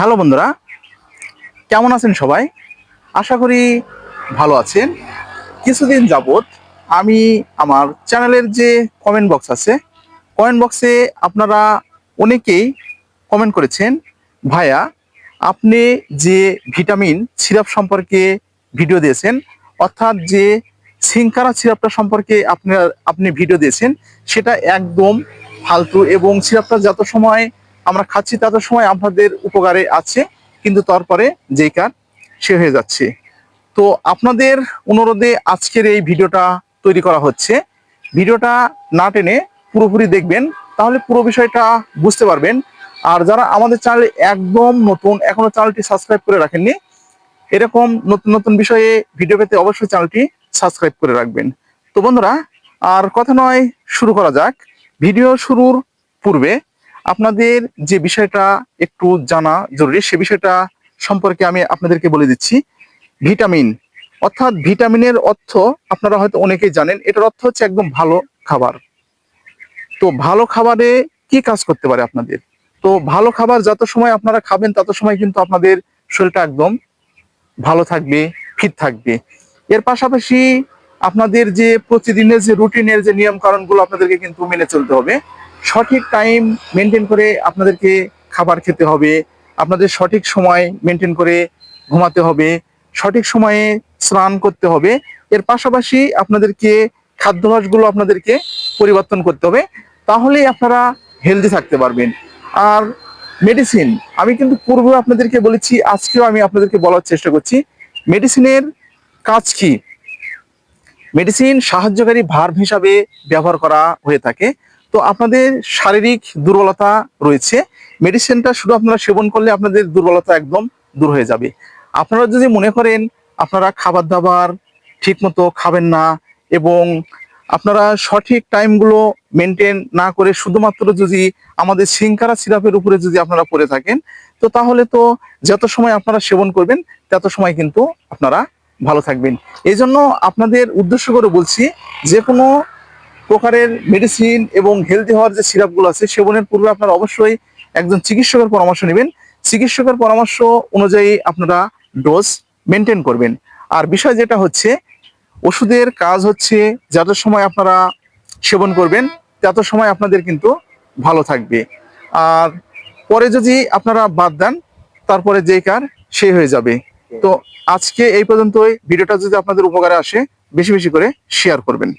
Hello বন্ধুরা, কেমন আছেন সবাই? আশা করি ভালো আছেন। কিছুদিন যাবত আমি আমার চ্যানেলের যে কমেন্ট বক্স আছে কমেন্ট বক্সে আপনারা অনেকেই কমেন্ট করেছেন, ভাইয়া, আপনি যে ভিটামিন সিরাপ সম্পর্কে ভিডিও দিয়েছেন, অর্থাৎ যে সিঙ্কারা সিরাপটা সম্পর্কে আপনার, আপনি ভিডিও দিয়েছেন, সেটা একদম ফালতু এবং সিরাপটা যত সময় আমরা খাচ্ছি তত সময় আপনাদের উপকারে আছে, কিন্তু তারপরে যেই কার, সে হয়ে যাচ্ছে। তো আপনাদের অনুরোধে আজকের এই ভিডিওটা তৈরি করা হচ্ছে। ভিডিওটা না টেনে পুরোপুরি দেখবেন, তাহলে পুরো বিষয়টা বুঝতে পারবেন। আর যারা আমাদের চ্যানেলে একদম নতুন, এখনও চ্যানেলটি সাবস্ক্রাইব করে রাখেননি, এরকম নতুন নতুন বিষয়ে ভিডিও পেতে অবশ্যই চ্যানেলটি সাবস্ক্রাইব করে রাখবেন। তো বন্ধুরা, আর কথা নয়, শুরু করা যাক। ভিডিও শুরুর পূর্বে আপনাদের যে বিষয়টা একটু জানা জরুরি, সে বিষয়টা সম্পর্কে আমি আপনাদেরকে বলে দিচ্ছি। ভিটামিন, অর্থাৎ ভিটামিনের অর্থ আপনারা হয়তো অনেকেই জানেন, এটার অর্থ হচ্ছে একদম ভালো খাবার। তো ভালো খাবারে কি কাজ করতে পারে আপনাদের? তো ভালো খাবার যত সময় আপনারা খাবেন, তত সময় কিন্তু আপনাদের শরীরটা একদম ভালো থাকবে, ফিট থাকবে। এর পাশাপাশি আপনাদের যে প্রতিদিনের যে রুটিনের যে নিয়ম কারণগুলো আপনাদেরকে কিন্তু মেনে চলতে হবে। সঠিক টাইম মেনটেন করে আপনাদেরকে খাবার খেতে হবে, আপনাদের সঠিক সময় মেনটেন করে ঘুমাতে হবে, সঠিক সময়ে স্নান করতে হবে, এর পাশাপাশি আপনাদেরকে খাদ্যাভ্যাসগুলো আপনাদেরকে পরিবর্তন করতে হবে, তাহলেই আপনারা হেলদি থাকতে পারবেন। আর মেডিসিন আমি কিন্তু পূর্বে আপনাদেরকে বলেছি, আজকেও আমি আপনাদেরকে বলার চেষ্টা করছি মেডিসিনের কাজ কি? মেডিসিন সাহায্যকারী ভার্ব হিসাবে ব্যবহার করা হয়ে থাকে। তো আপনাদের শারীরিক দুর্বলতা রয়েছে। মেডিসিনটা শুধু আপনারা সেবন করলে আপনাদের দুর্বলতা একদম দূর হয়ে যাবে। আপনারা যদি মনে করেন আপনারা খাবার দাবার ঠিক মতো খাবেন না এবং আপনারা সঠিক টাইমগুলো মেনটেন না করে শুধুমাত্র যদি আমাদের সিঙ্কারা সিরাপের উপরে যদি আপনারা পড়ে থাকেন, তো তাহলে তো যত সময় আপনারা সেবন করবেন, তত সময় কিন্তু আপনারা ভালো থাকবেন। এই জন্য আপনাদের উদ্দেশ্য করে বলছি যে কোনো প্রকারের মেডিসিন এবং হেলদি হওয়ার যে সিরাপগুলো আছে সেবনের পূর্বে আপনারা অবশ্যই একজন চিকিৎসকের পরামর্শ নেবেন। চিকিৎসকের পরামর্শ অনুযায়ী আপনারা ডোজ মেনটেন করবেন। আর বিষয় যেটা হচ্ছে, ওষুধের কাজ হচ্ছে যত সময় আপনারা সেবন করবেন, তত সময় আপনাদের কিন্তু ভালো থাকবে। আর পরে যদি আপনারা বাদ দেন, তারপরে যে কার সে হয়ে যাবে। তো আজকে এই পর্যন্তই। ভিডিওটা যদি আপনাদের উপকারে আসে, বেশি বেশি করে শেয়ার করবেন।